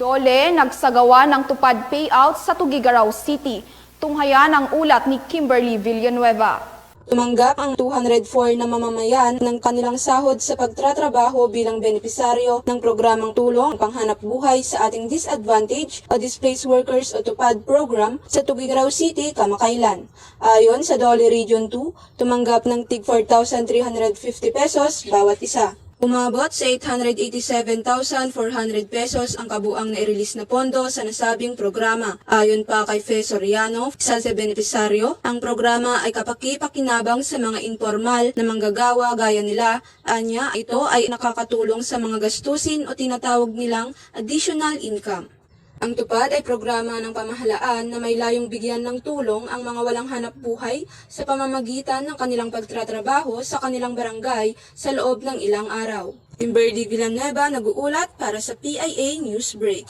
Dole nagsagawa ng tupad payout sa Tugigaraw City. Tunghayan ang ulat ni Kimberly Villanueva. Tumanggap ang 204 na mamamayan ng kanilang sahod sa pagtratrabaho bilang benepisaryo ng programang tulong panghanap buhay sa ating disadvantage o displaced workers o tupad program sa Tugigaraw City kamakailan. Ayon sa Dole Region 2, tumanggap ng tig 4,350 pesos bawat isa. Umabot sa 887,400 pesos ang kabuang na-release na pondo sa nasabing programa. Ayon pa kay Fe Soriano, sa benepisaryo, ang programa ay kapakipakinabang sa mga informal na manggagawa gaya nila. Anya, ito ay nakakatulong sa mga gastusin o tinatawag nilang additional income. Ang tupad ay programa ng pamahalaan na may layong bigyan ng tulong ang mga walang hanap buhay sa pamamagitan ng kanilang pagtratrabaho sa kanilang barangay sa loob ng ilang araw. Kimberly Villanueva nag-uulat para sa PIA News Break.